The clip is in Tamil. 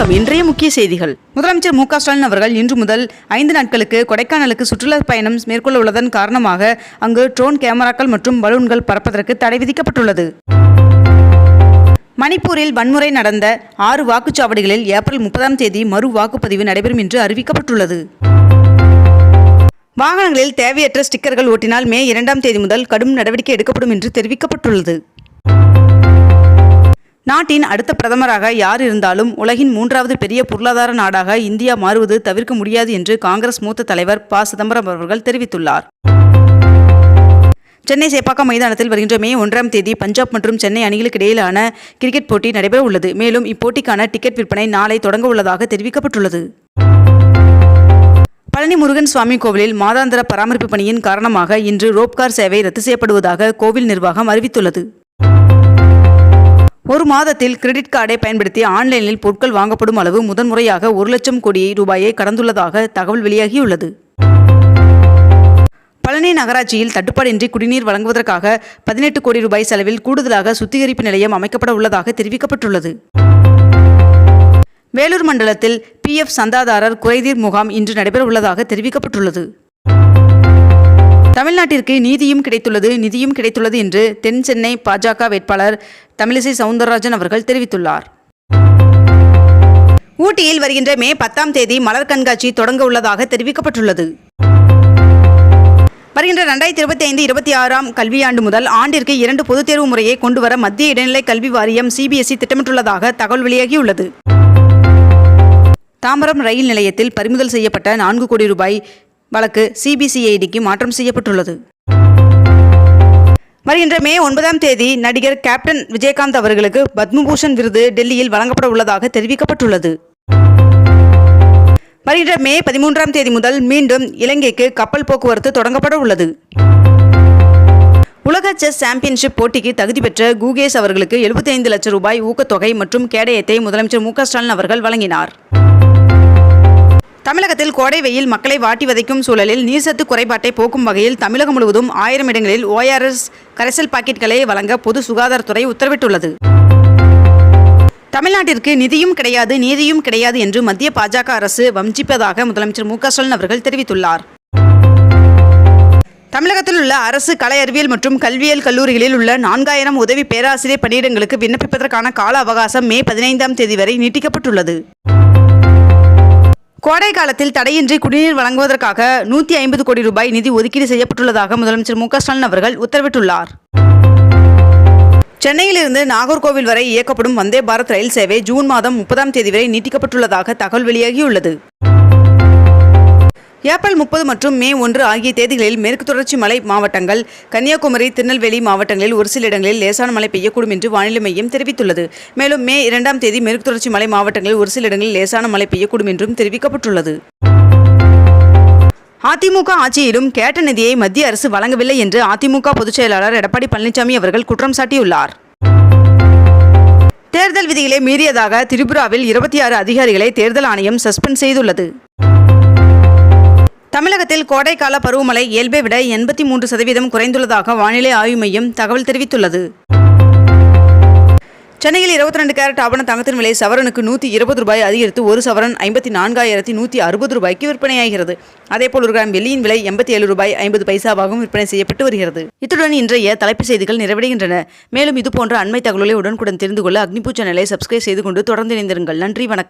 வணக்கம். இன்றைய முக்கிய செய்திகள். முதலமைச்சர் மு ஸ்டாலின் அவர்கள் இன்று முதல் ஐந்து நாட்களுக்கு கொடைக்கானலுக்கு சுற்றுலா பயணம் மேற்கொள்ள உள்ளதன் காரணமாக அங்கு ட்ரோன் கேமராக்கள் மற்றும் பலூன்கள் பறப்பதற்கு தடை விதிக்கப்பட்டுள்ளது. மணிப்பூரில் வன்முறை நடந்த ஆறு வாக்குச்சாவடிகளில் ஏப்ரல் முப்பதாம் தேதி மறு வாக்குப்பதிவு நடைபெறும் என்று அறிவிக்கப்பட்டுள்ளது. வாகனங்களில் தேவையற்ற ஸ்டிக்கர்கள் ஓட்டினால் மே இரண்டாம் தேதி முதல் கடும் நடவடிக்கை எடுக்கப்படும் என்று தெரிவிக்கப்பட்டுள்ளது. நாட்டின் அடுத்த பிரதமராக யார் இருந்தாலும் உலகின் மூன்றாவது பெரிய பொருளாதார நாடாக இந்தியா மாறுவது தவிர்க்க முடியாது என்று காங்கிரஸ் மூத்த தலைவர் ப. சிதம்பரம் அவர்கள் தெரிவித்துள்ளார். சென்னை சேப்பாக்கம் மைதானத்தில் வருகின்ற மே ஒன்றாம் தேதி பஞ்சாப் மற்றும் சென்னை அணிகளுக்கு இடையிலான கிரிக்கெட் போட்டி நடைபெற உள்ளது. மேலும் இப்போட்டிக்கான டிக்கெட் விற்பனை நாளை தொடங்க உள்ளதாக தெரிவிக்கப்பட்டுள்ளது. பழனி முருகன் சுவாமி கோவிலில் மாதாந்திர பராமரிப்பு பணியின் காரணமாக இன்று ரோப்கார் சேவை ரத்து செய்யப்படுவதாக கோவில் நிர்வாகம் அறிவித்துள்ளது. ஒரு மாதத்தில் கிரெடிட் கார்டை பயன்படுத்தி ஆன்லைனில் பொருட்கள் வாங்கப்படும் அளவு முதன்முறையாக ஒரு லட்சம் கோடியை ரூபாயை கடந்துள்ளதாக தகவல் வெளியாகியுள்ளது. பழனி நகராட்சியில் தட்டுப்பாடின்றி குடிநீர் வழங்குவதற்காக பதினெட்டு கோடி ரூபாய் செலவில் கூடுதலாக சுத்திகரிப்பு நிலையம் அமைக்கப்பட உள்ளதாக தெரிவிக்கப்பட்டுள்ளது. வேலூர் மண்டலத்தில் பிஎஃப் சந்தாதாரர் குறைதீர் முகாம் இன்று நடைபெற உள்ளதாக தெரிவிக்கப்பட்டுள்ளது. தமிழ்நாட்டிற்கு நீதியும் கிடைத்துள்ளது நிதியும் கிடைத்துள்ளது என்று தென் சென்னை பாஜக வேட்பாளர் தமிழிசை சவுந்தரராஜன் அவர்கள் தெரிவித்துள்ளார். ஊட்டியில் வருகின்ற மே பத்தாம் தேதி மலர் கண்காட்சி தொடங்க உள்ளதாக தெரிவிக்கப்பட்டுள்ளது. வருகின்ற ரெண்டாயிரத்தி இருபத்தி ஐந்து இருபத்தி ஆறாம் கல்வியாண்டு முதல் ஆண்டிற்கு இரண்டு பொதுத் தேர்வு முறையை கொண்டுவர மத்திய இடைநிலை கல்வி வாரியம் சிபிஎஸ்இ திட்டமிட்டுள்ளதாக தகவல் வெளியாகியுள்ளது. தாம்பரம் ரயில் நிலையத்தில் பறிமுதல் செய்யப்பட்ட நான்கு கோடி ரூபாய் வழக்கு சிபிசிஐடிக்கு மாற்றம் செய்யப்பட்டுள்ளது. வருகின்ற மே ஒன்பதாம் தேதி நடிகர் கேப்டன் விஜயகாந்த் அவர்களுக்கு பத்மபூஷன் விருது டெல்லியில் வழங்கப்பட உள்ளதாக தெரிவிக்கப்பட்டுள்ளது. வருகின்ற மே பதிமூன்றாம் தேதி முதல் மீண்டும் இலங்கைக்கு கப்பல் போக்குவரத்து தொடங்கப்பட உள்ளது. உலக செஸ் சாம்பியன்ஷிப் போட்டிக்கு தகுதி பெற்ற கூகேஷ் அவர்களுக்கு 75 லட்சம் ரூபாய் ஊக்கத்தொகை மற்றும் கேடயத்தை முதலமைச்சர் மு க ஸ்டாலின் அவர்கள் வழங்கினார். தமிழகத்தில் கோடை வெயில் மக்களை வாட்டி வதைக்கும் சூழலில் நீர்சத்து குறைபாட்டை போக்கும் வகையில் தமிழகம் முழுவதும் ஆயிரம் இடங்களில் ஓஆர்எஸ் கரைசல் பாக்கெட்களை வழங்க பொது சுகாதாரத்துறை உத்தரவிட்டுள்ளது. தமிழ்நாட்டிற்கு நிதியும் கிடையாது நீதியும் கிடையாது என்று மத்திய பாஜக அரசு வஞ்சிப்பதாக முதலமைச்சர் மு க ஸ்டாலின் அவர்கள் தெரிவித்துள்ளார். தமிழகத்தில் உள்ள அரசு கலை அறிவியல் மற்றும் கல்வியியல் கல்லூரிகளில் உள்ள நான்காயிரம் உதவி பேராசிரியர் பணியிடங்களுக்கு விண்ணப்பிப்பதற்கான கால அவகாசம் மே பதினைந்தாம் தேதி வரை நீட்டிக்கப்பட்டுள்ளது. கோடை காலத்தில் தடையின்றி குடிநீர் வழங்குவதற்காக நூற்றி ஐம்பது கோடி ரூபாய் நிதி ஒதுக்கீடு செய்யப்பட்டுள்ளதாக முதலமைச்சர் மு ஸ்டாலின் அவர்கள் உத்தரவிட்டுள்ளார். சென்னையிலிருந்து நாகர்கோவில் வரை இயக்கப்படும் வந்தே பாரத் ரயில் சேவை ஜூன் மாதம் முப்பதாம் தேதி வரை நீட்டிக்கப்பட்டுள்ளதாக தகவல் வெளியாகியுள்ளது. ஏப்ரல் முப்பது மற்றும் மே ஒன்று ஆகிய தேதிகளில் மேற்கு தொடர்ச்சி மலை மாவட்டங்கள் கன்னியாகுமரி திருநெல்வேலி மாவட்டங்களில் ஒரு சில இடங்களில் லேசான மழை பெய்யக்கூடும் என்று வானிலை மையம் தெரிவித்துள்ளது. மேலும் மே இரண்டாம் தேதி மேற்கு தொடர்ச்சி மலை மாவட்டங்களில் ஒரு சில இடங்களில் லேசான மழை பெய்யக்கூடும் என்றும் தெரிவிக்கப்பட்டுள்ளது. அதிமுக ஆட்சியிலும் கேட்ட நிதியை மத்திய அரசு வழங்கவில்லை என்று அதிமுக பொதுச் செயலாளர் எடப்பாடி பழனிசாமி அவர்கள் குற்றம் சாட்டியுள்ளார். தேர்தல் விதிகளை மீறியதாக திரிபுராவில் இருபத்தி ஆறு அதிகாரிகளை தேர்தல் ஆணையம் சஸ்பெண்ட் செய்துள்ளது. தமிழகத்தில் கோடைக்கால பருவமழை இயல்பை விட எண்பத்தி மூன்று சதவீதம் குறைந்துள்ளதாக வானிலை ஆய்வு மையம் தகவல் தெரிவித்துள்ளது. சென்னையில் இருபத்தி ரெண்டு கேரட் ஆபண தங்கத்தின் விலை சவரனுக்கு நூற்றி இருபது ரூபாய் அதிகரித்து ஒரு சவரன் ஐம்பத்தி நான்காயிரத்தி நூற்றி அறுபது ரூபாய்க்கு விற்பனையாகிறது. அதேபோல் ஒரு கிராம் வெள்ளியின் விலை எண்பத்தி ஏழு ரூபாய் ஐம்பது பைசாவாகவும் விற்பனை செய்யப்பட்டு வருகிறது. இத்துடன் இன்றைய தலைப்புச் செய்திகள் நிறைவடைகின்றன. மேலும் இதுபோன்ற அண்மை தகவல்களை உடனுக்குடன் தெரிந்து கொள்ள அக்னிபூ சேனலை சப்ஸ்கிரைப் செய்து கொண்டு தொடர்ந்து இணைந்திருங்கள். நன்றி வணக்கம்.